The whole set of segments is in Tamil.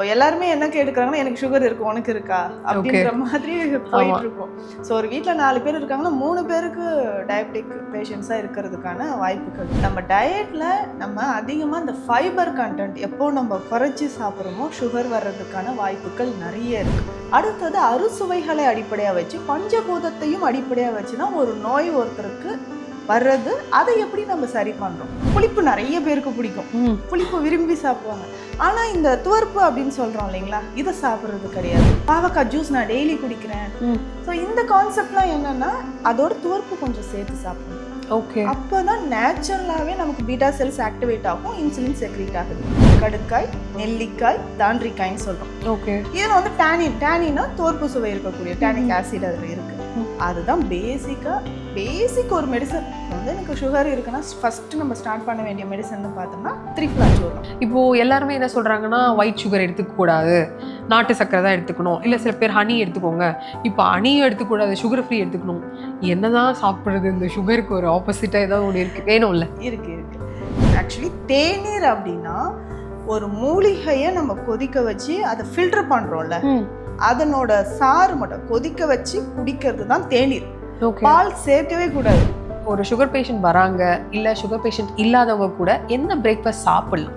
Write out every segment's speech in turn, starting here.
இப்போ எல்லாருமே என்ன கேட்டுக்கிறாங்கன்னா எனக்கு சுகர் இருக்கு உனக்கு இருக்கா? அப்படின்ற மாதிரி போயிட்டு இருக்கும் ஸோ ஒரு வீட்டில் நாலு பேர் இருக்காங்கன்னா மூணு பேருக்கு டயபெட்டிக் பேஷண்ட்ஸாக இருக்கிறதுக்கான வாய்ப்புகள். நம்ம டயட்டில் நம்ம அதிகமாக இந்த ஃபைபர் கண்டென்ட் எப்போ நம்ம குறைச்சி சாப்பிட்றோமோ சுகர் வர்றதுக்கான வாய்ப்புகள் நிறைய இருக்கு. அடுத்தது அறுசுவைகளை அடிப்படையாக வச்சு பஞ்சபூதத்தையும் அடிப்படையாக வச்சு தான் ஒரு நோய் ஒருத்தருக்கு வர்றது அதை எப்படி நம்ம சரி பண்ணுறோம் புளிப்பு நிறைய பேருக்கு பிடிக்கும். புளிப்பு விரும்பி சாப்பிடுவாங்க. ஆனா இந்த துவர்ப்பு அப்படின்னு சொல்றோம் இல்லைங்களா இதை சாப்பிட்றது கிடையாது. பாவக்காய் ஜூஸ் நான் டெய்லி குடிக்கிறேன். ஸோ இந்த கான்செப்ட்லாம் என்னன்னா அதோட துவர்ப்பு கொஞ்சம் சேர்த்து சாப்பிடணும். ஓகே அப்போதான் நேச்சுரலாகவே நமக்கு பீட்டா செல்ஸ் ஆக்டிவேட் ஆகும் இன்சுலின் செக்ரேட் ஆகுது. கடுக்காய் நெல்லிக்காய் தாண்டிக்காய்ன்னு சொல்றோம். ஓகே இதில் வந்து டேனின் டேனின்னா தோற்பு சுவை இருக்கக்கூடிய டேனிக் ஆசிட் அதில் இருக்கு. ம். அதுதான் பேசிக்காக பேசிக் ஒரு மெடிசன் வந்து எனக்கு சுகர் இருக்குன்னா ஃபர்ஸ்ட் நம்ம ஸ்டார்ட் பண்ண வேண்டிய மெடிசன் பார்த்தோம்னா த்ரிஃப்ளாச்சூர்ணம் இப்போ எல்லாருமே என்ன சொல்றாங்கன்னா ஒயிட் சுகர் எடுத்துக்க கூடாது. நாட்டு சக்கரை தான் எடுத்துக்கணும். இல்லை சில பேர் ஹனி எடுத்துக்கோங்க. இப்போ ஹனியும் எடுத்துக்கூடாது சுகர் ஃப்ரீ எடுத்துக்கணும். என்னதான் சாப்பிட்றது இந்த சுகருக்கு ஒரு ஆப்போசிட்டாக ஏதாவது ஒன்று இருக்கு. வேணும்ல? இருக்கு இருக்கு. ஆக்சுவலி தேநீர் அப்படின்னா ஒரு மூலிகையை நம்ம கொதிக்க வச்சு அதை ஃபில்டர் பண்றோம்ல. ம். அதனோட சாறு மட்டும் கொதிக்க வச்சு குடிக்கிறது தான் தேநீர் பால் சேர்க்கவே கூடாது. ஒரு சுகர் பேஷண்ட் வராங்க இல்லை சுகர் பேஷண்ட் இல்லாதவங்க கூட என்ன பிரேக்ஃபாஸ்ட் சாப்பிடலாம்?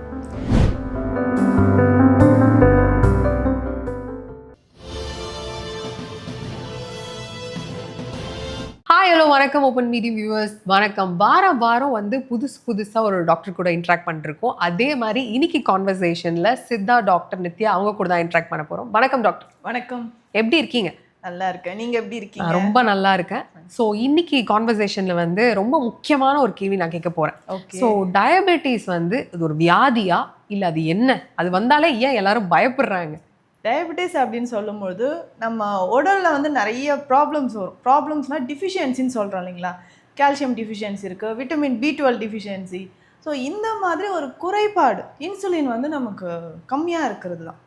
ஹாய் ஹலோ வணக்கம் ஓப்பன் மீடியம் வியூவர்ஸ் வணக்கம். வாரம் வாரம் வந்து புதுசு புதுசாக ஒரு டாக்டர் கூட இன்ட்ராக்ட் பண்ணிருக்கோம். அதே மாதிரி இன்னைக்கு கான்வர்சேஷனில் சித்தா டாக்டர் நித்யா அவங்க கூட தான் இன்ட்ராக்ட் பண்ண போகிறோம் வணக்கம் டாக்டர் வணக்கம். எப்படி இருக்கீங்க? நல்லா இருக்கேன். நீங்க எப்படி இருக்கீங்க? ரொம்ப நல்லா இருக்கேன். ஸோ இன்னைக்கு கான்வர்சேஷனில் வந்து ரொம்ப முக்கியமான ஒரு கேள்வி நான் கேட்க போகிறேன் ஓகே ஸோ டயபெட்டிஸ் வந்து இது ஒரு வியாதியா? இல்லை அது என்ன? அது வந்தாலே ஏன் எல்லாரும் பயப்படுறாங்க? டயபெட்டிஸ் அப்படின்னு சொல்லும்போது நம்ம உடல்ல வந்து நிறைய ப்ராப்ளம்ஸ் வரும். ப்ராப்ளம்ஸ்னா டிஃபிஷியன்சின்னு சொல்கிறோம் இல்லைங்களா? கால்சியம் டிஃபிஷியன்சி இருக்குது vitamin B twelve deficiency so இந்த மாதிரி ஒரு குறைபாடு இன்சுலின் வந்து நமக்கு கம்மியாக இருக்கிறது தான்.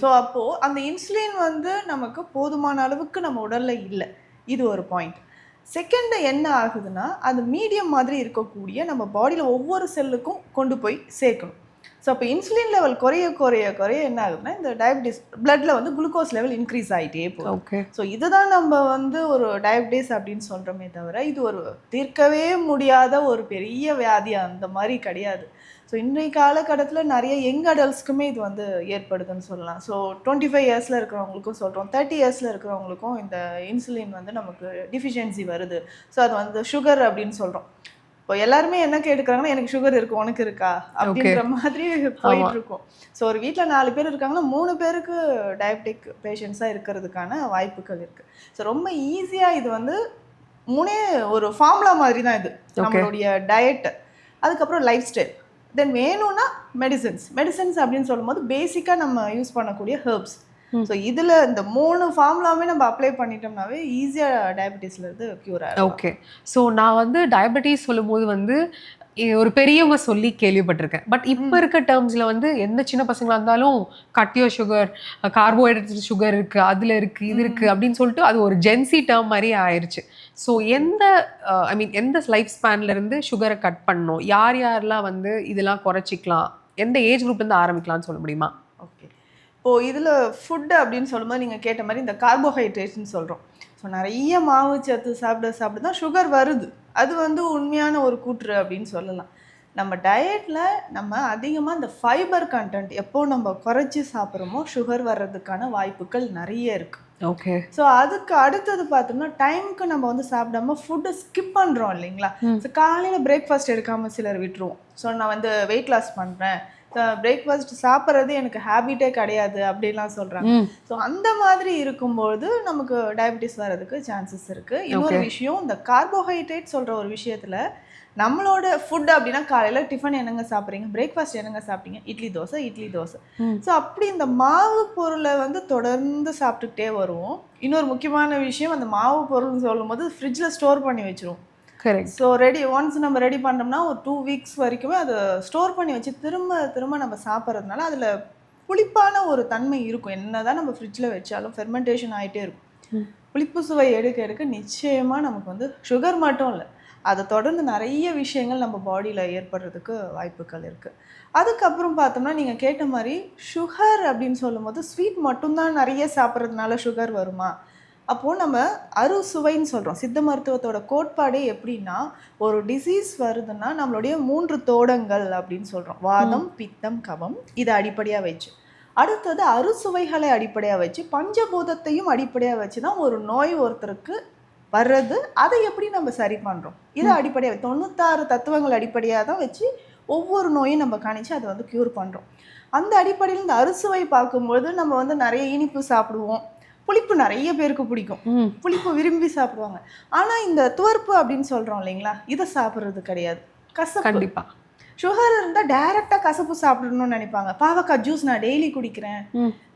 ஸோ அப்போது அந்த இன்சுலின் வந்து நமக்கு போதுமான அளவுக்கு நம்ம உடல்ல இல்லை. இது ஒரு பாயிண்ட் செகண்ட் என்ன ஆகுதுன்னா அது மீடியம் மாதிரி இருக்கக்கூடிய நம்ம பாடியில் ஒவ்வொரு செல்லுக்கும் கொண்டு போய் சேர்க்கணும். ஸோ அப்போ இன்சுலின் லெவல் குறைய குறைய குறைய என்ன ஆகுதுன்னா இந்த டயபிட்டிஸ் பிளட்ல வந்து குளுக்கோஸ் லெவல் இன்க்ரீஸ் ஆகிட்டே போகும் ஓகே ஸோ இதுதான் நம்ம வந்து ஒரு டயபிட்டிஸ் அப்படின்னு சொல்கிறோமே தவிர இது ஒரு தீர்க்கவே முடியாத ஒரு பெரிய வியாதி அந்த மாதிரி கிடையாது. ஸோ இன்றைய காலகட்டத்தில் நிறைய யங் அடல்ட்ஸ்க்குமே இது வந்து ஏற்படுதுன்னு சொல்லலாம். ஸோ டுவெண்ட்டி ஃபைவ் இயர்ஸில் இருக்கிறவங்களுக்கும் சொல்கிறோம் தேர்ட்டி இயர்ஸில் இருக்கிறவங்களுக்கும் இந்த இன்சுலின் வந்து நமக்கு டிஃபிஷியன்சி வருது. ஸோ அது வந்து சுகர் அப்படின்னு சொல்கிறோம் இப்போ எல்லாருமே என்ன கேட்டுக்கிறாங்கன்னா எனக்கு சுகர் இருக்கு உனக்கு இருக்கா? அப்படின்ற மாதிரி போயிட்டு இருக்கும். ஸோ ஒரு வீட்டில் நாலு பேர் இருக்காங்கன்னா மூணு பேருக்கு டயபெட்டிக் பேஷண்ட்ஸாக இருக்கிறதுக்கான வாய்ப்புகள் இருக்கு. ஸோ ரொம்ப ஈஸியாக இது வந்து மூணே ஒரு ஃபார்முலா மாதிரி தான் இது நம்மளுடைய டயட் அதுக்கப்புறம் லைஃப் ஸ்டைல் தென் வேணும்னா மெடிசன்ஸ் மெடிசன்ஸ் அப்படின்னு சொல்லும்போது பேசிக்காக நம்ம யூஸ் பண்ணக்கூடிய ஹெர்ப்ஸ். ஸோ இதில் இந்த மூணு ஃபார்முலாவே நம்ம அப்ளை பண்ணிட்டோம்னாவே ஈஸியாக டயபெட்டிஸ்ல இருந்து க்யூர் ஆகும் ஓகே ஸோ நான் வந்து டயபெட்டிஸ் சொல்லும்போது வந்து ஒரு பெரியவங்க சொல்லி கேள்விப்பட்டிருக்கேன். பட் இப்போ இருக்க டேர்ம்ஸில் வந்து எந்த சின்ன பசங்களா இருந்தாலும் கட்டியோ சுகர் கார்போஹைட்ரேட் சுகர் இருக்குது அதில் இருக்குது இது இருக்குது அப்படின்னு சொல்லிட்டு அது ஒரு ஜென்சி டேர்ம் மாதிரி ஆயிடுச்சு ஸோ எந்த ஐ மீன் எந்த லைஃப் ஸ்பேன்லேருந்து சுகரை கட் பண்ணணும்? யார் யாரெல்லாம் வந்து இதெல்லாம் குறைச்சிக்கலாம்? எந்த ஏஜ் குரூப்லேருந்து ஆரம்பிக்கலாம்னு சொல்ல முடியுமா? ஓகே. இப்போ இதில் ஃபுட்டு அப்படின்னு சொல்லும்போது நீங்கள் கேட்ட மாதிரி இந்த கார்போஹைட்ரேட்ஸ்னு சொல்கிறோம் ஸோ நிறைய மாவு சத்து சாப்பிட சாப்பிட தான் சுகர் வருது. அது வந்து உண்மையான ஒரு கூற்று அப்படின்னு சொல்லலாம். நம்ம டயட்டில் நம்ம அதிகமாக இந்த ஃபைபர் கண்டென்ட் எப்போ நம்ம குறைச்சி சாப்பிட்றோமோ சுகர் வர்றதுக்கான வாய்ப்புகள் நிறைய இருக்குது ஓகே ஸோ அதுக்கு அடுத்தது பார்த்தோம்னா டைமுக்கு நம்ம வந்து சாப்பிடாம ஃபுட்டை ஸ்கிப் பண்ணுறோம் இல்லைங்களா. ஸோ காலையில் பிரேக்ஃபாஸ்ட் எடுக்காமல் சிலர் விட்டுருவோம். ஸோ நான் வந்து வெயிட் லாஸ் பண்ணுறேன் பிரேக்ஃபாஸ்ட் சாப்பிட்றது எனக்கு ஹேபிட்டே கிடையாது அப்படிலாம் சொல்கிறாங்க ஸோ அந்த மாதிரி இருக்கும்போது நமக்கு டயபெட்டிஸ் வர்றதுக்கு சான்சஸ் இருக்குது இன்னொரு. விஷயம் இந்த கார்போஹைட்ரேட் சொல்கிற ஒரு விஷயத்தில் நம்மளோட ஃபுட் அப்படின்னா காலையில் டிஃபன் என்னங்க சாப்பிட்றீங்க? பிரேக்ஃபாஸ்ட் என்னங்க சாப்பிட்டீங்க? இட்லி தோசை இட்லி தோசை. ஸோ அப்படி இந்த மாவு பொருளை வந்து தொடர்ந்து சாப்பிட்டுக்கிட்டே வருவோம். இன்னொரு முக்கியமான விஷயம் அந்த மாவு பொருள்னு சொல்லும்போது ஃப்ரிட்ஜில் ஸ்டோர் பண்ணி வச்சிருவோம். கரெக்ட் ஸோ ரெடி ஒன்ஸ் நம்ம ரெடி பண்ணோம்னா ஒரு டூ வீக்ஸ் வரைக்குமே அதை ஸ்டோர் பண்ணி வச்சு திரும்ப திரும்ப நம்ம சாப்பிட்றதுனால அதில் புளிப்பான ஒரு தன்மை இருக்கும். என்னதான் நம்ம ஃப்ரிட்ஜில் வச்சாலும் ஃபெர்மெண்டேஷன் ஆகிட்டே இருக்கும். புளிப்பு சுவை எடுக்க எடுக்க நிச்சயமாக நமக்கு வந்து சுகர் மட்டும் இல்லை அதை தொடர்ந்து நிறைய விஷயங்கள் நம்ம பாடியில் ஏற்படுறதுக்கு வாய்ப்புகள் இருக்குது அதுக்கப்புறம் பார்த்தோம்னா நீங்கள் கேட்ட மாதிரி சுகர் அப்படின்னு சொல்லும்போது ஸ்வீட் மட்டும்தான் நிறைய சாப்பிட்றதுனால சுகர் வருமா? அப்போது நம்ம அறுசுவைன்னு சொல்கிறோம் சித்த மருத்துவத்தோட கோட்பாடே எப்படின்னா ஒரு டிசீஸ் வருதுன்னா நம்மளுடைய மூன்று தோடங்கள் அப்படின்னு சொல்கிறோம் வாதம் பித்தம் கபம் இதை அடிப்படையாக வச்சு. அடுத்தது அறுசுவைகளை அடிப்படையாக வச்சு பஞ்சபூதத்தையும் அடிப்படையாக வச்சு தான் ஒரு நோய் ஒருத்தருக்கு வர்றது. அதை எப்படி நம்ம சரி பண்ணுறோம் இதை அடிப்படையாக தொண்ணூத்தாறு தத்துவங்கள் அடிப்படையாக தான் வச்சு ஒவ்வொரு நோயும் நம்ம கணிச்சு அதை வந்து க்யூர் பண்ணுறோம் அந்த அடிப்படையில் இந்த அறுசுவை பார்க்கும்போது நம்ம வந்து நிறைய இனிப்பு சாப்பிடுவோம். புளிப்பு நிறைய பேருக்கு பிடிக்கும். புளிப்பு விரும்பி சாப்பிடுவாங்க. ஆனா இந்த துவர்ப்பு அப்படின்னு சொல்றோம் இல்லைங்களா? இதை சாப்பிட்றது கிடையாது. கசப்பு. கண்டிப்பா. சுகர் இருந்தா டைரக்டா கசப்பு சாப்பிடணும்னு நினைப்பாங்க. பாவக்காய் ஜூஸ் நான் டெய்லி குடிக்கிறேன்.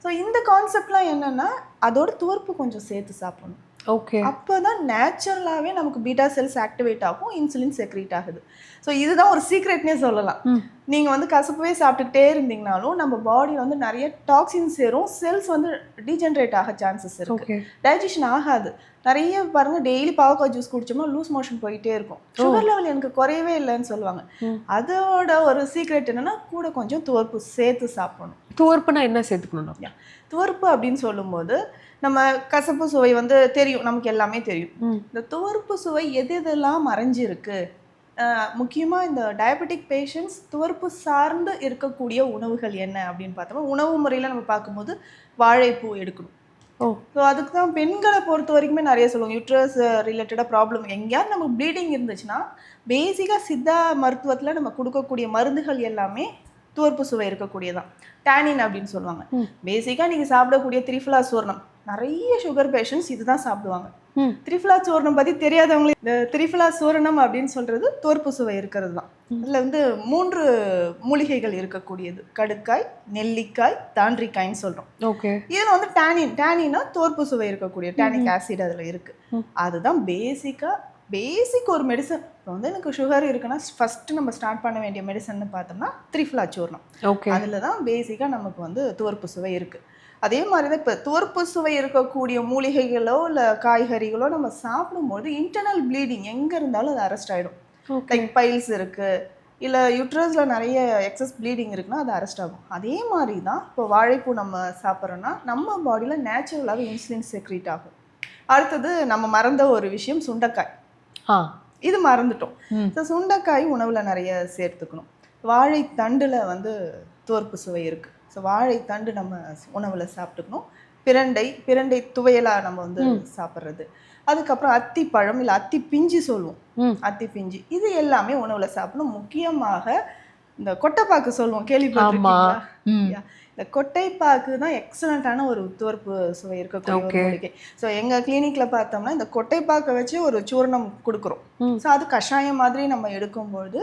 ஸோ இந்த கான்செப்ட்லாம் என்னன்னா அதோட துவர்ப்பு கொஞ்சம் சேர்த்து சாப்பிடணும். ஓகே அப்பதான் நேச்சுரலாவே நமக்கு பீட்டா செல்ஸ் ஆக்டிவேட் ஆகும் இன்சுலின் செக்ரீட் ஆகுது. ஸோ இதுதான் ஒரு சீக்ரெட்னே சொல்லலாம். ம். நீங்க வந்து கசப்பவே சாப்பிட்டுக்கிட்டே இருந்தீங்கனாலும் நம்ம பாடியில் வந்து நிறைய டாக்ஸின்ஸ் சேரும் செல்ஸ் வந்து டீஜென்ரேட் ஆக சான்சஸ் இருக்கு. டைஜஷன் ஆகாது. நிறைய பாருங்க டெய்லி பாவக்காய் ஜூஸ் குடிச்சோம்னா லூஸ் மோஷன் போயிட்டே இருக்கும். சுகர் லெவல் எனக்கு குறையவே இல்லைன்னு சொல்லுவாங்க. அதோட ஒரு சீக்ரெட் என்னன்னா கூட கொஞ்சம் துவர்ப்பு சேர்த்து சாப்பிடணும். துவர்ப்புனா என்ன சேர்த்துக்கணும் துவர்ப்பு அப்படின்னு சொல்லும்போது நம்ம கசப்பு சுவை வந்து தெரியும் நமக்கு எல்லாமே தெரியும். இந்த துவர்ப்பு சுவை எது எதெல்லாம் மறைஞ்சிருக்கு? அஹ் முக்கியமா இந்த டயபெட்டிக் பேஷண்ட்ஸ் துவர்ப்பு சார்ந்து இருக்கக்கூடிய உணவுகள் என்ன அப்படின்னு பார்த்தோம்னா உணவு முறையில் நம்ம பார்க்கும்போது வாழைப்பூ எடுக்கணும். ஓ. ஸோ அதுக்கு தான் பெண்களை பொறுத்த வரைக்குமே நிறைய சொல்லுவாங்க யூட்ரஸ் ரிலேட்டடாக ப்ராப்ளம் எங்கேயாவது நமக்கு ப்ளீடிங் இருந்துச்சுன்னா பேசிக்காக சித்தா மருத்துவத்தில் நம்ம கொடுக்கக்கூடிய மருந்துகள் எல்லாமே துவர்ப்பு சுவை இருக்கக்கூடியதான். டேனின் அப்படின்னு சொல்லுவாங்க. பேசிக்காக நீங்கள் சாப்பிடக்கூடிய திரிஃபலா சூர்ணம். நிறைய சுகர் பேஷண்ட்ஸ் இதுதான் சாப்பிடுவாங்க. திரிஃபலா சூர்ணம் பற்றி தெரியாதவங்களே இந்த திரிஃபலா சூரணம் அப்படின்னு சொல்கிறது தோற்பு சுவை இருக்கிறது தான் இதில் வந்து மூன்று மூலிகைகள் இருக்கக்கூடியது. கடுக்காய் நெல்லிக்காய் தாண்டிக்காய்ன்னு சொல்கிறோம் ஓகே. இதில் வந்து டேனின் டேனினா தோற்பு சுவை இருக்கக்கூடிய டேனிக் ஆசிட் அதில் இருக்கு. அதுதான் பேசிக்காக பேசிக் ஒரு மெடிசன் இப்போ வந்து எனக்கு சுகர் இருக்குன்னா ஃபஸ்ட்டு நம்ம ஸ்டார்ட் பண்ண வேண்டிய மெடிசன்னு பார்த்தோம்னா திரிஃபலா சூர்ணம் ஓகே அதில் தான் பேசிக்காக நமக்கு வந்து துவர்ப்பு சுவை இருக்குது அதே மாதிரி தான் இப்போ துவர்ப்பு சுவை இருக்கக்கூடிய மூலிகைகளோ இல்லை காய்கறிகளோ நம்ம சாப்பிடும்போது இன்டர்னல் ப்ளீடிங் எங்கே இருந்தாலும் அது அரெஸ்ட் ஆகிடும் லைக் பைல்ஸ் இருக்குது இல்லை யூட்ரஸில் நிறைய எக்ஸஸ் ப்ளீடிங் இருக்குன்னா அது அரெஸ்ட் ஆகும். அதே மாதிரி தான் இப்போ வாழைப்பூ நம்ம சாப்பிட்றோன்னா நம்ம பாடியில் நேச்சுரலாகவே இன்சுலின் செக்ரீட் ஆகும். அடுத்தது நம்ம மறந்த ஒரு விஷயம் சுண்டைக்காய். இது மறந்துட்டோம். சுண்டைக்காய் உணவில் நிறைய சேர்த்துக்கணும். வாழைத்தண்டில் வந்து தோற்பு சுவை இருக்குது ஸோ வாழைத்தண்டு நம்ம உணவில் சாப்பிட்டுக்கணும். பிரண்டை பிரண்டை துவையலாக நம்ம வந்து சாப்பிட்றது. அதுக்கப்புறம் அத்தி பழம் இல்லை அத்தி பிஞ்சு சொல்லுவோம். அத்தி பிஞ்சு. இது எல்லாமே உணவில் சாப்பிடணும். முக்கியமாக இந்த கொட்டைப்பாக்கு சொல்லுவோம் கேள்விப்பட்டிருக்கீங்களா. இந்த கொட்டைப்பாக்கு தான் எக்ஸலண்ட்டான ஒரு துவர்ப்பு சுவை இருக்கக்கூடிய ஒரு. மூலிகை. ஸோ எங்கள் கிளினிக்கில் பார்த்தோம்னா இந்த கொட்டைப்பாக்கை வச்சு ஒரு சூர்ணம் கொடுக்குறோம். ஸோ அது கஷாயம் மாதிரி நம்ம எடுக்கும்பொழுது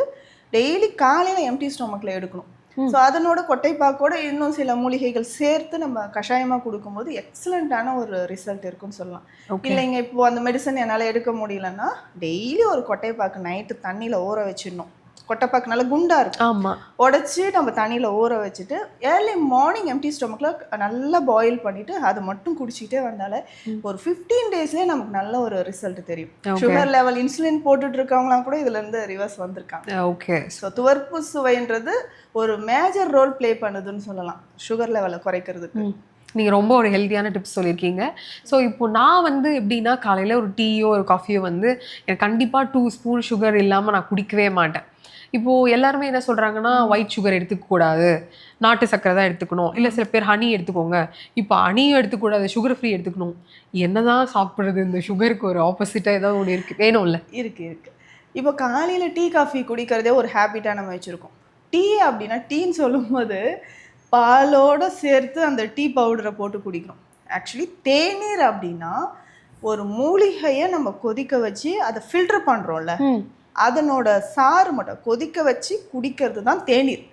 டெய்லி காலையில் எம்டி ஸ்டொமக்கில் எடுக்கணும். ஸோ அதனோட கொட்டைப்பாக்கோட இன்னும் சில மூலிகைகள் சேர்த்து நம்ம கஷாயமாக கொடுக்கும்போது எக்ஸலண்ட்டான ஒரு ரிசல்ட் இருக்குன்னு சொல்லலாம். இல்லைங்க இப்போ அந்த மெடிசன் என்னால் எடுக்க முடியலன்னா டெய்லி ஒரு கொட்டைப்பாக்கு நைட்டு தண்ணியில் ஊற வச்சிடணும். கொட்டைப்பாக்கு நல்லா குண்டா இருக்கும். ஆமா. உடச்சி நம்ம தண்ணியில் ஊற வச்சுட்டு ஏர்லி மார்னிங் எம்டி ஸ்டொமக்கில் நல்லா பாயில் பண்ணிட்டு அதை மட்டும் குடிச்சிக்கிட்டே வந்தாலே ஒரு ஃபிஃப்டீன் டேஸ்லேயே நமக்கு நல்ல ஒரு ரிசல்ட் தெரியும். சுகர் லெவல் இன்சுலின் போட்டுட்டு இருக்கவங்களாம் கூட இதுல இருந்து ரிவர்ஸ் வந்திருக்காங்க. ஓகே ஸோ துவர்ப்பு சுவைன்றது ஒரு மேஜர் ரோல் ப்ளே பண்ணுதுன்னு சொல்லலாம். சுகர் லெவலை குறைக்கிறதுக்கு. நீங்கள் ரொம்ப ஒரு ஹெல்த்தியான டிப்ஸ் சொல்லியிருக்கீங்க. ஸோ இப்போ நான் வந்து எப்படின்னா காலையில் ஒரு டீயோ ஒரு காஃபியோ வந்து எனக்கு கண்டிப்பாக டூ ஸ்பூன் சுகர் இல்லாமல் நான் குடிக்கவே மாட்டேன். இப்போது எல்லாருமே என்ன சொல்கிறாங்கன்னா ஒயிட் சுகர் எடுத்துக்கக்கூடாது நாட்டு சர்க்கரை தான் எடுத்துக்கணும். இல்லை சில பேர் ஹனி எடுத்துக்கோங்க. இப்போ ஹனியும் எடுத்துக்கூடாது சுகர் ஃப்ரீ எடுத்துக்கணும். என்னதான் சாப்பிட்றது இந்த சுகருக்கு ஒரு ஆப்போசிட்டாக ஏதாவது ஒன்று இருக்குது வேணும்ல? இருக்கு இருக்கு. இப்போ காலையில டீ காஃபி குடிக்கிறதே ஒரு ஹேபிட்டாக நம்ம வச்சிருக்கோம். டீ அப்படின்னா டீன்னு சொல்லும்போது பாலோட சேர்த்து அந்த டீ பவுடரை போட்டு குடிக்கிறோம். ஆக்சுவலி தேநீர் அப்படின்னா ஒரு மூலிகையை நம்ம கொதிக்க வச்சு அதை ஃபில்டர் பண்ணுறோம்ல அதனோட சாறு மட்டும் கொதிக்க வச்சு குடிக்கிறது தான் தேநீர்.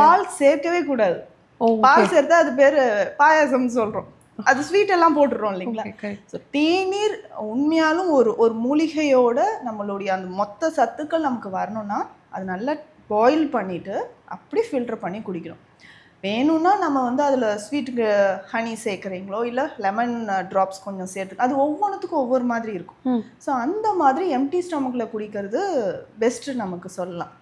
பால் சேர்க்கவே கூடாது. ஓ பால் சேர்த்தா அது பேர் பாயாசம்னு சொல்கிறோம் அது ஸ்வீட் எல்லாம் போட்டுடுறோம் இல்லைங்களா? ஸோ தேநீர் உண்மையாலும் ஒரு ஒரு மூலிகையோட நம்மளுடைய அந்த மொத்த சத்துக்கள் நமக்கு வரணும்னா அது நல்லா பாயில் பண்ணிட்டு அப்படியே ஃபில்டர் பண்ணி குடிக்கணும். வேணும்னா நம்ம வந்து அதில் ஸ்வீட்டுக்கு ஹனி சேர்க்குறீங்களோ இல்லை லெமன் ட்ராப்ஸ் கொஞ்சம் சேர்த்து அது ஒவ்வொன்றுத்துக்கும் ஒவ்வொரு மாதிரி இருக்கும். ஸோ அந்த மாதிரி எம்டி ஸ்டமக்கில் குடிக்கிறது பெஸ்ட்டு நமக்கு சொல்லலாம்.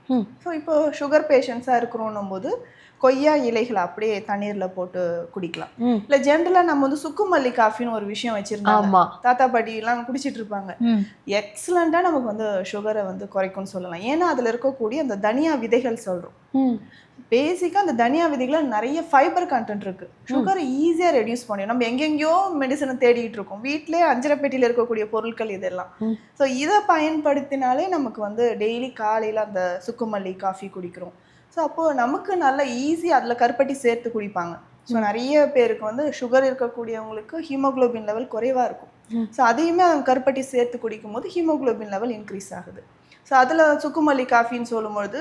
ஸோ இப்போ சுகர் பேஷண்ட்ஸாக இருக்கிறோன்னும் போது கொய்யா இலைகளை அப்படியே தண்ணீரில் போட்டு குடிக்கலாம். இல்லை ஜென்ரலாக நம்ம வந்து சுக்குமல்லி காஃபின்னு ஒரு விஷயம் வச்சுருந்தாங்க. ஆமா. தாத்தா பாட்டி எல்லாம் குடிச்சிட்டு இருப்பாங்க. ம். எக்ஸலண்ட்டாக நமக்கு வந்து சுகரை வந்து குறைக்கும்னு சொல்லலாம். ஏன்னா அதில் இருக்கக்கூடிய அந்த தனியா விதைகள் சொல்கிறோம் ம். பேசிக்காக அந்த தனியா விதைகள நிறைய ஃபைபர் கண்டென்ட் இருக்கு. சுகரை ஈஸியாக ரெடியூஸ் பண்ணிடும். நம்ம எங்கெங்கேயோ மெடிசனை தேடிட்டு இருக்கோம். வீட்டிலே அஞ்சரை பெட்டியில் இருக்கக்கூடிய பொருட்கள் இதெல்லாம். ஸோ இதை பயன்படுத்தினாலே நமக்கு வந்து டெய்லி காலையில் அந்த சுக்குமல்லி காஃபி குடிக்கிறோம். ஸோ அப்போது நமக்கு நல்லா ஈஸி அதில் கருப்பட்டி சேர்த்து குடிப்பாங்க. ஸோ நிறைய பேருக்கு வந்து சுகர் இருக்கக்கூடியவங்களுக்கு ஹீமோக்ளோபின் லெவல் குறைவாக இருக்கும். ஸோ அதையுமே அவங்க கருப்பட்டி சேர்த்து குடிக்கும்போது ஹீமோக்ளோபின் லெவல் இன்க்ரீஸ் ஆகுது. ஸோ அதில் சுக்குமல்லி காஃபின்னு சொல்லும்பொழுது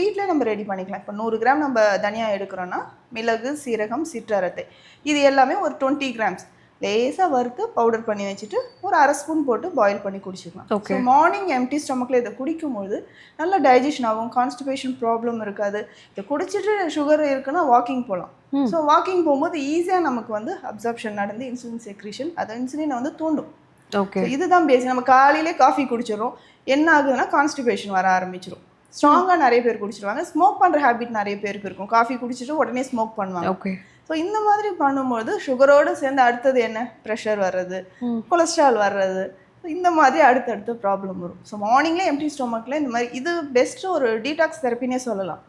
வீட்டில் நம்ம ரெடி பண்ணிக்கலாம். இப்போ நூறு கிராம் நம்ம தனியாக எடுக்கிறோன்னா மிளகு சீரகம் சிற்றரத்தை. இது எல்லாமே ஒரு டுவெண்ட்டி கிராம்ஸ் லேசாக வறுத்து பவுடர் பண்ணி வச்சுட்டு ஒரு அரை ஸ்பூன் போட்டு பாயில் பண்ணி குடிச்சிக்கலாம். ஸோ மார்னிங் எம்டி ஸ்டமக்கில் இதை குடிக்கும்பொழுது நல்ல டைஜஷன் ஆகும் கான்ஸ்டிபேஷன் ப்ராப்ளம் இருக்காது. இதை குடிச்சிட்டு சுகர் இருக்குன்னா வாக்கிங் போகலாம். ஸோ வாக்கிங் போகும்போது ஈஸியாக நமக்கு வந்து அப்சர்ப்ஷன் நடந்து இன்சுலின் செக்ரீஷன் அது இன்சுலினை வந்து தூண்டும். ஓகே இதுதான் பேசிக் நம்ம காலையிலே காஃபி குடிச்சிடும் என்ன ஆகுதுன்னா கான்ஸ்டிபேஷன் வர ஆரம்பிச்சிடும் ஸ்ட்ராங்காக நிறைய பேர் குடிச்சிருவாங்க. ஸ்மோக் பண்ணுற ஹேபிட் நிறைய பேருக்கு இருக்கும். காஃபி குடிச்சிட்டு உடனே ஸ்மோக் பண்ணுவாங்க. ஓகே ஸோ இந்த மாதிரி பண்ணும்போது சுகரோடு சேர்ந்து அடுத்தது என்ன? ப்ரெஷர் வர்றது. கொலஸ்ட்ரால் வர்றது இந்த மாதிரி அடுத்தடுத்த ப்ராப்ளம் வரும். ஸோ மார்னிங்லேயே எம்டி ஸ்டொமக்கில் இந்த மாதிரி இது பெஸ்ட்டு ஒரு டீடாக்ஸ் தெரப்பினே சொல்லலாம்.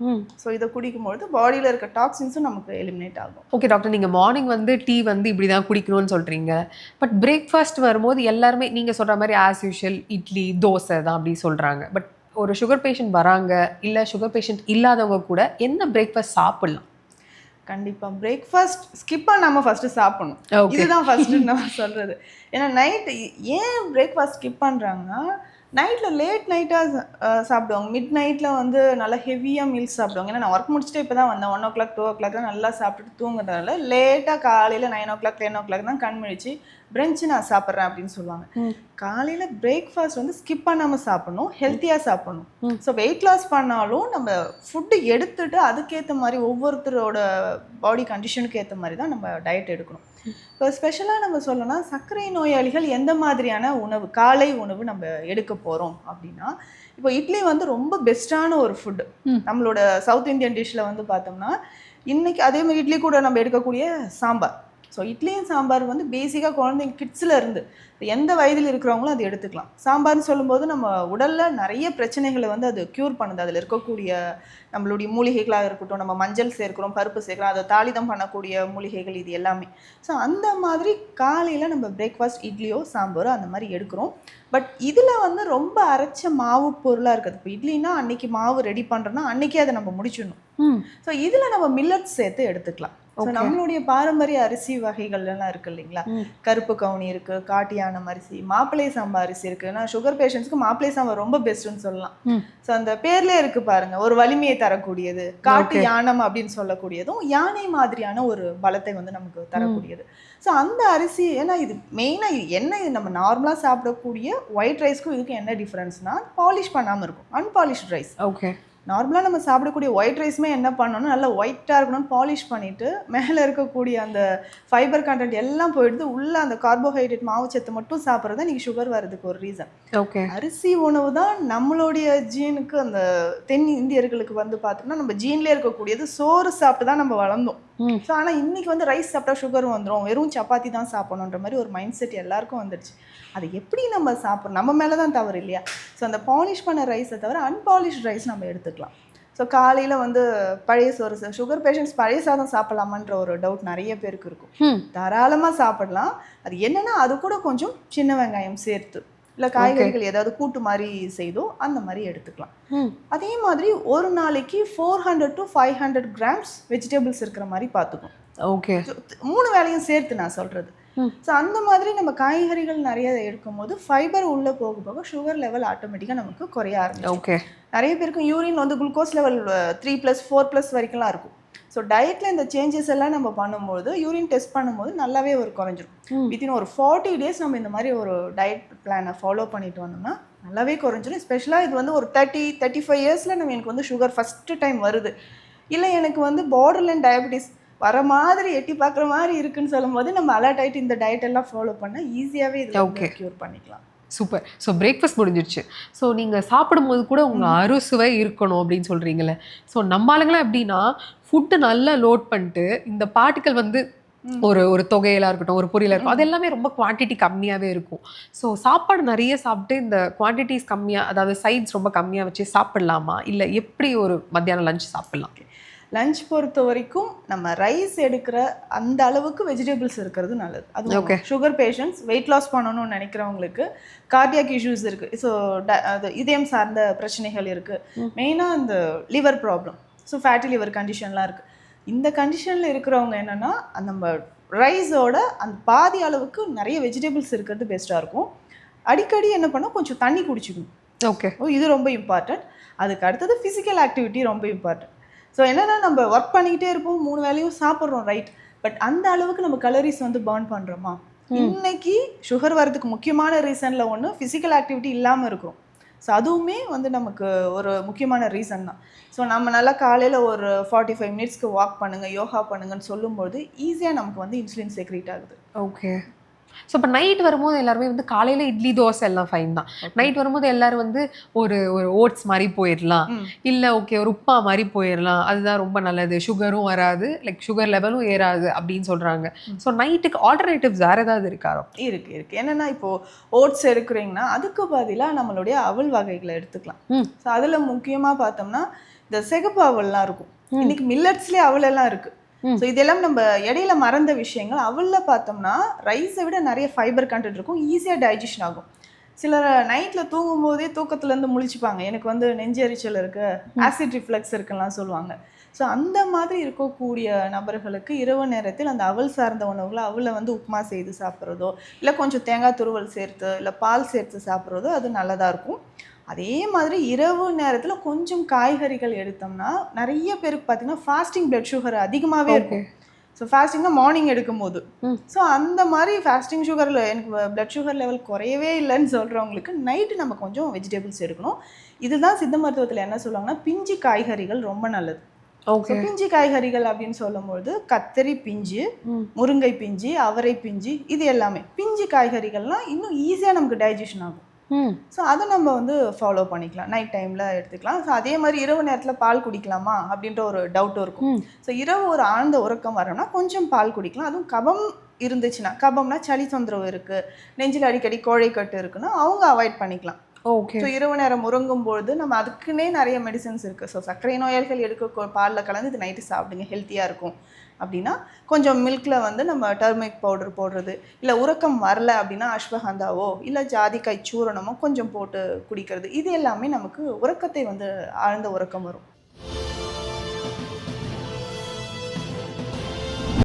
ஸோ இதை குடிக்கும்பொழுது பாடியில் இருக்க டாக்ஸின்ஸும் நமக்கு எலிமினேட் ஆகும். ஓகே டாக்டர் நீங்கள் மார்னிங் வந்து டீ வந்து இப்படி தான் குடிக்கணும்னு சொல்கிறீங்க பட் பிரேக்ஃபாஸ்ட் வரும்போது எல்லாருமே நீங்கள் சொல்கிற மாதிரி ஆஸ் யூஷுவல் இட்லி தோசை தான் அப்படி சொல்கிறாங்க பட் ஒரு சுகர் பேஷண்ட் வராங்க இல்லை சுகர் பேஷண்ட் இல்லாதவங்க கூட என்ன பிரேக்ஃபாஸ்ட் சாப்பிடலாம்? கண்டிப்பாக பிரேக்ஃபாஸ்ட் ஸ்கிப் பண்ணாமல் ஃபஸ்ட்டு சாப்பிடணும். இதுதான் ஃபர்ஸ்ட் நான் சொல்றது. ஏன்னா நைட் ஏன் பிரேக்ஃபாஸ்ட் ஸ்கிப் பண்றாங்கன்னா நைட்டில் லேட் நைட்டாக சாப்பிடுவாங்க. மிட் நைட்டில் வந்து நல்லா ஹெவியாக மீல்ஸ் சாப்பிடுவாங்க. ஏன்னா நான் ஒர்க் முடிச்சுட்டு இப்போ தான் வந்தேன். One o'clock two o'clock தான் நல்லா சாப்பிட்டுட்டு தூங்குறதால லேட்டாக காலையில் nine o'clock ten o'clock தான் கண் முழிச்சு பிரஞ்சு நான் சாப்பிட்றேன் அப்படின்னு சொல்லுவாங்க. காலையில் பிரேக்ஃபாஸ்ட் வந்து ஸ்கிப் பண்ணாமல் சாப்பிடணும் ஹெல்த்தியாக சாப்பிடணும். ஸோ வெயிட் லாஸ் பண்ணாலும் நம்ம ஃபுட்டு எடுத்துட்டு அதுக்கேற்ற மாதிரி ஒவ்வொருத்தரோட பாடி கண்டிஷனுக்கு ஏற்ற மாதிரி தான் நம்ம டயட் எடுக்கணும். இப்போ ஸ்பெஷலாக நம்ம சொல்லணும்னா சர்க்கரை நோயாளிகள் எந்த மாதிரியான உணவு காலை உணவு நம்ம எடுக்க போகிறோம் அப்படின்னா இப்போ இட்லி வந்து ரொம்ப பெஸ்ட்டான ஒரு ஃபுட்டு. நம்மளோட சவுத் இந்தியன் டிஷ்ஷில் வந்து பார்த்தோம்னா இன்னைக்கு அதே மாதிரி இட்லி கூட நம்ம எடுக்கக்கூடிய சாம்பார். ஸோ இட்லியும் சாம்பார் வந்து பேசிக்காக குழந்தைங்க கிட்ஸில் இருந்து எந்த வயதில் இருக்கிறவங்களும் அது எடுத்துக்கலாம். சாம்பார்னு சொல்லும்போது நம்ம உடலில் நிறைய பிரச்சனைகளை வந்து அது க்யூர் பண்ணுது. அதில் இருக்கக்கூடிய நம்மளுடைய மூலிகைகளாக இருக்கட்டும் நம்ம மஞ்சள் சேர்க்கிறோம் பருப்பு சேர்க்கிறோம் அதை தாளிதம் பண்ணக்கூடிய மூலிகைகள் இது எல்லாமே. ஸோ அந்த மாதிரி காலையில் நம்ம பிரேக்ஃபாஸ்ட் இட்லியோ சாம்பாரோ அந்த மாதிரி எடுக்கிறோம். பட் இதில் வந்து ரொம்ப அரைச்ச மாவு பொருளாக இருக்குது. இப்போ இட்லினா அன்னைக்கு மாவு ரெடி பண்ணுறோன்னா அன்னைக்கே அதை நம்ம முடிச்சிடணும். ஸோ இதில் நம்ம மில்லட்ஸ் சேர்த்து எடுத்துக்கலாம். ஸோ. நம்மளுடைய பாரம்பரிய அரிசி வகைகள் எல்லாம் இருக்கு இல்லைங்களா. கருப்பு கவுனி இருக்கு காட்டியானம் அரிசி மாப்பிள்ளை சாம்பார் அரிசி இருக்கு. நான் சுகர் பேஷண்ட்ஸ்க்கு மாப்பிள்ளை சாம்பார் ரொம்ப பெஸ்ட்னு சொல்லலாம். ஸோ அந்த பேர்லயே இருக்கு பாருங்க. ஒரு வலிமையை தரக்கூடியது காட்டு. யானம் அப்படின்னு சொல்லக்கூடியதும் யானை மாதிரியான ஒரு பலத்தை வந்து நமக்கு தரக்கூடியது. ஸோ அந்த அரிசி ஏன்னா இது மெயினாக என்ன இது நம்ம நார்மலாக சாப்பிடக்கூடிய ஒயிட் ரைஸ்க்கும் இதுக்கும் என்ன டிஃப்ரென்ஸ்னா பாலிஷ் பண்ணாமல் இருக்கும். அன்பாலிஷ்ட் ரைஸ் ஓகே நார்மலாக நம்ம சாப்பிடக்கூடிய ஒயிட் ரைஸுமே என்ன பண்ணணும் நல்லா ஒயிட்டாக இருக்கணும்னு பாலிஷ் பண்ணிவிட்டு மேலே இருக்கக்கூடிய அந்த ஃபைபர் கண்டென்ட் எல்லாம் போயிடுது. உள்ளே அந்த கார்போஹைட்ரேட் மாவுச்சத்து மட்டும் சாப்பிட்றது நீங்கள் சுகர் வர்றதுக்கு ஒரு ரீசன் ஓகே அரிசி உணவு தான் நம்மளுடைய ஜீனுக்கு அந்த தென் இந்தியர்களுக்கு வந்து பார்த்தோம்னா நம்ம ஜீன்லேயே இருக்கக்கூடியது சோறு சாப்பிட்டு தான் நம்ம வளர்ந்தோம். ஸோ ஆனால் இன்னைக்கு வந்து ரைஸ் சாப்பிட்டா சுகர் வந்துடும் வெறும் சப்பாத்தி தான் சாப்பிடணுன்ற மாதிரி ஒரு மைண்ட் செட் எல்லாருக்கும் வந்துடுச்சு. அது எப்படி நம்ம சாப்பிட்றோம் நம்ம மேலே தான் தவறு இல்லையா? ஸோ அந்த பாலிஷ் பண்ண ரைஸை தவிர அன்பாலிஷ் ரைஸ் நம்ம எடுத்துக்கலாம். ஸோ காலையில் வந்து பழைய சோறு சுகர் பேஷண்ட்ஸ் பழைய சாதம் சாப்பிடலாமான்ற ஒரு டவுட் நிறைய பேருக்கு இருக்கும். தாராளமாக சாப்பிடலாம். அது என்னன்னா அது கூட கொஞ்சம் சின்ன வெங்காயம் சேர்த்து. இல்லை காய்கறிகள் ஏதாவது கூட்டு மாதிரி செய்தோ அந்த மாதிரி எடுத்துக்கலாம். அதே மாதிரி ஒரு நாளைக்கு four hundred to five hundred grams vegetables இருக்கிற மாதிரி பார்த்துக்கும் ஓகே மூணு வேலையும் சேர்த்து நான் சொல்கிறது. ஸோ அந்த மாதிரி நம்ம காய்கறிகள் நிறைய எடுக்கும்போது ஃபைபர் உள்ளே போக போக சுகர் லெவல் ஆட்டோமேட்டிக்காக நமக்கு குறைய ஆரம்பிக்கும் ஓகே நிறைய பேருக்கு யூரின் வந்து glucose level three plus four plus வரைக்கும்லாம் இருக்கும். ஸோ டயட்டில் இந்த சேஞ்சஸ் எல்லாம் நம்ம பண்ணும்போது யூரின் டெஸ்ட் பண்ணும்போது நல்லாவே ஒரு குறைஞ்சிரும். வித்தின் ஒரு ஃபார்ட்டி டேஸ் நம்ம இந்த மாதிரி ஒரு டயட் பிளானை ஃபாலோ பண்ணிட்டு வந்தோம்னா நல்லாவே குறைஞ்சிரும் ஸ்பெஷலாக இது வந்து ஒரு தேர்ட்டி தேர்ட்டி ஃபைவ் இயர்ஸில் நம்ம எனக்கு வந்து சுகர் ஃபஸ்ட்டு டைம் வருது இல்லை எனக்கு வந்து பார்டர்லைன் டயபிட்டிஸ் வர மாதிரி எட்டி பார்க்குற மாதிரி இருக்குன்னு சொல்லும்போது நம்ம அலர்ட் ஆகிட்டு இந்த டயட் எல்லாம் ஃபாலோ பண்ணால் ஈஸியாகவே. இதில் க்யூர் பண்ணிக்கலாம் சூப்பர் ஸோ பிரேக்ஃபாஸ்ட் முடிஞ்சிருச்சு ஸோ நீங்கள் சாப்பிடும்போது கூட உங்கள் அறுசுவை இருக்கணும் அப்படின்னு சொல்கிறீங்களே ஸோ நம்ம ஆளுங்களாம் எப்படின்னா ஃபுட்டு நல்லா லோட் பண்ணிட்டு இந்த பார்ட்டிக்கல் வந்து ஒரு ஒரு தொகையில இருக்கட்டும் ஒரு பொரியலாக இருக்கும் அது எல்லாமே ரொம்ப குவான்டிட்டி கம்மியாகவே இருக்கும். ஸோ சாப்பாடு நிறைய சாப்பிட்டு இந்த குவான்டிட்டிஸ் கம்மியாக அதாவது சைட்ஸ் ரொம்ப கம்மியாக வச்சு சாப்பிடலாமா? இல்லை எப்படி ஒரு மத்தியானம் லஞ்ச் சாப்பிடலாம்? லஞ்ச் பொறுத்த வரைக்கும் நம்ம ரைஸ் எடுக்கிற அந்த அளவுக்கு வெஜிடபிள்ஸ் இருக்கிறது நல்லது. அது Okay. Sugar patients weight loss பண்ணணும்னு நினைக்கிறவங்களுக்கு கார்டியாக் இஷ்யூஸ் இருக்கு. ஸோ அது இதயம் சார்ந்த பிரச்சனைகள் இருக்கு. மெயினாக இந்த liver problem so fatty liver கண்டிஷன்லாம் இருக்கு. இந்த கண்டிஷனில் இருக்கிறவங்க என்னன்னா அந்த நம்ம ரைஸோட அந்த பாதி அளவுக்கு நிறைய வெஜிடபிள்ஸ் இருக்கிறது பெஸ்ட்டாக இருக்கும். அடிக்கடி என்ன பண்ணோம்? கொஞ்சம் தண்ணி குடிச்சிக்கணும். ஓகே ஓ இது ரொம்ப இம்பார்ட்டன்ட் அதுக்கு அடுத்தது ஃபிசிக்கல் ஆக்டிவிட்டி ரொம்ப இம்பார்ட்டன்ட் ஸோ என்னன்னா நம்ம ஒர்க் பண்ணிக்கிட்டே இருப்போம் மூணு வேளையும் சாப்பிட்றோம் ரைட் பட் அந்த அளவுக்கு நம்ம கலரிஸ் வந்து பர்ன் பண்ணுறோமா இன்னைக்கு சுகர் வரதுக்கு முக்கியமான ரீசனில் ஒன்று ஃபிசிக்கல் ஆக்டிவிட்டி இல்லாமல் இருக்கும். ஸோ அதுவுமே வந்து நமக்கு ஒரு முக்கியமான ரீசன் தான். ஸோ நம்ம நல்லா காலையில் ஒரு ஃபார்ட்டி ஃபைவ் மினிட்ஸ்க்கு வாக் பண்ணுங்கள் யோகா பண்ணுங்கன்னு சொல்லும்போது ஈஸியாக நமக்கு வந்து இன்சுலின் செக்ரேட் ஆகுது. ஓகே ஸோ இப்போ நைட் வரும்போது எல்லாருமே வந்து காலையில் இட்லி தோசை எல்லாம் ஃபைன் தான். நைட் வரும்போது எல்லாரும் வந்து ஒரு ஒரு ஓட்ஸ் மாதிரி போயிடலாம். இல்லை ஓகே ஒரு உப்பா மாதிரி போயிடலாம் அதுதான் ரொம்ப நல்லது. சுகரும் வராது. லைக் சுகர் லெவலும் ஏறாது அப்படின்னு சொல்கிறாங்க ஸோ நைட்டுக்கு ஆல்டர்னேட்டிவ்ஸ் வேறு ஏதாவது இருக்காரோ இருக்கு இருக்கு. என்னன்னா இப்போ ஓட்ஸ் எடுக்கிறீங்கன்னா அதுக்கு பதிலாக நம்மளுடைய அவல் வகைகளை எடுத்துக்கலாம். ஸோ அதில் முக்கியமாக பார்த்தோம்னா இந்த சிகப்பு அவல்லாம் இருக்கும். இன்னைக்கு மில்லட்ஸ்லேயே அவல் எல்லாம் இருக்கு. ஸோ இதெல்லாம் நம்ம இடையில மறந்த விஷயங்கள். அவல்ல பார்த்தோம்னா ரைஸை விட நிறைய ஃபைபர் கண்டென்ட் இருக்கும். ஈஸியாக டைஜஷன் ஆகும். சிலர் நைட்டில் தூங்கும் போதே தூக்கத்துலேருந்து முழிச்சுப்பாங்க. எனக்கு வந்து நெஞ்செரிச்சல் இருக்கு. ஆசிட் ரிஃப்ளெக்ஸ் இருக்குலாம் சொல்லுவாங்க. ஸோ அந்த மாதிரி இருக்கக்கூடிய நபர்களுக்கு இரவு நேரத்தில் அந்த அவல் சார்ந்த உணவுகளை அவலை வந்து உப்புமா செய்து சாப்பிட்றதோ இல்லை கொஞ்சம் தேங்காய் துருவல் சேர்த்து இல்லை பால் சேர்த்து சாப்பிட்றதோ அது நல்லதாக இருக்கும். அதே மாதிரி இரவு நேரத்தில் கொஞ்சம் காய்கறிகள் எடுத்தோம்னா நிறைய பேருக்கு பார்த்தீங்கன்னா ஃபாஸ்டிங் பிளட் சுகர் அதிகமாகவே இருக்கும். ஸோ ஃபாஸ்டிங்னா மார்னிங் எடுக்கும் போது ம். ஸோ அந்த மாதிரி ஃபாஸ்டிங் சுகரில் எனக்கு பிளட் சுகர் லெவல் குறையவே இல்லைன்னு சொல்கிறவங்களுக்கு நைட்டு நம்ம கொஞ்சம் வெஜிடபிள்ஸ் எடுக்கணும். இதுதான் சித்த மருத்துவத்தில் என்ன சொல்லுவாங்கன்னா பிஞ்சு காய்கறிகள் ரொம்ப நல்லது. ஸோ ஓகே பிஞ்சு காய்கறிகள் அப்படின்னு சொல்லும்போது கத்தரி பிஞ்சு. முருங்கை பிஞ்சு அவரை பிஞ்சு இது எல்லாமே. பிஞ்சு காய்கறிகள்லாம் இன்னும் ஈஸியாக நமக்கு டைஜஷன் ஆகும். ஸோ அதை நம்ம வந்து ஃபாலோ பண்ணிக்கலாம். நைட் டைமில் எடுத்துக்கலாம். ஸோ அதே மாதிரி இரவு நேரத்தில் பால் குடிக்கலாமா அப்படின்ற ஒரு டவுட்டும் இருக்கும். ஸோ இரவு ஒரு ஆழ்ந்த உறக்கம் வரணும்னா கொஞ்சம் பால் குடிக்கலாம். அதுவும் கபம் இருந்துச்சுன்னா கபம்னா சளி தொந்தரவு இருக்குது நெஞ்சில் அடிக்கடி கோழைக்கட்டு இருக்குன்னா அவங்க அவாய்ட் பண்ணிக்கலாம். ஓகே ஸோ இரவு நேரம் உறங்கும் பொழுது நம்ம அதுக்குன்னே நிறைய மெடிசன்ஸ் இருக்குது ஸோ சர்க்கரை நோயாளிகள் எடுக்க பாலில் கலந்து இது நைட்டு சாப்பிடுங்க ஹெல்த்தியாக இருக்கும். அப்படின்னா கொஞ்சம் மில்கில் வந்து நம்ம டர்மரிக் பவுடர் போடுறது. இல்லை உறக்கம் வரல அப்படின்னா அஸ்வகந்தாவோ இல்லை ஜாதிக்காய் சூரணமோ கொஞ்சம் போட்டு குடிக்கிறது. இது எல்லாமே நமக்கு உறக்கத்தை வந்து ஆழ்ந்த உறக்கம் வரும்.